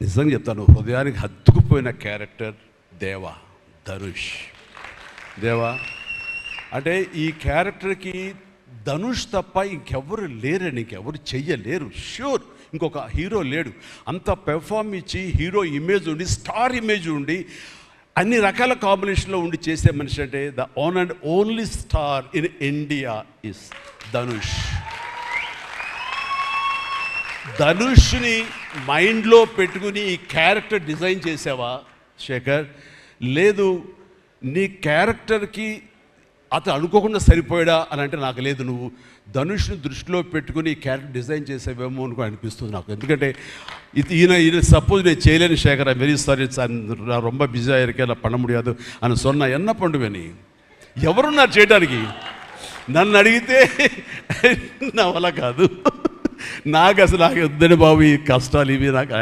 నిజంగా చెప్తాను హృదయానికి హత్తుకుపోయిన క్యారెక్టర్ దేవా ధనుష్. దేవా అంటే ఈ క్యారెక్టర్కి ధనుష్ తప్ప ఇంకెవరు లేరని ఇంకెవరు చెయ్యలేరు. ష్యూర్ ఇంకొక హీరో లేడు. అంత పెర్ఫామ్ ఇచ్చి హీరో ఇమేజ్ ఉండి స్టార్ ఇమేజ్ ఉండి అన్ని రకాల కాంబినేషన్లో ఉండి చేసే మనిషి అంటే the one and only star in India is Dhanush. ధనుష్ని మైండ్లో పెట్టుకుని ఈ క్యారెక్టర్ డిజైన్ చేసావా? శేఖర్ లేదు నీ క్యారెక్టర్కి అతను అనుకోకుండా సరిపోయాడా అని అంటే నాకు లేదు. నువ్వు ధనుష్ని దృష్టిలో పెట్టుకుని క్యారెక్టర్ డిజైన్ చేసేవేమో అనుకో అనిపిస్తుంది నాకు. ఎందుకంటే ఇది ఈయన ఈయన సపోజ్ నేను చేయలేని శేఖర్ ఐ వెరీ సారీ నా రొంబ బిజీ இருக்கேன் நான் பண்ண ముడియాదు అని సొన్న ఎన్న పండుగని ఎవరున్నారు చేయడానికి నన్ను అడిగితే నా వల్ల కాదు. నాకు అసలు నాకు వద్దని బాబు ఈ కష్టాలు ఇవి నాకు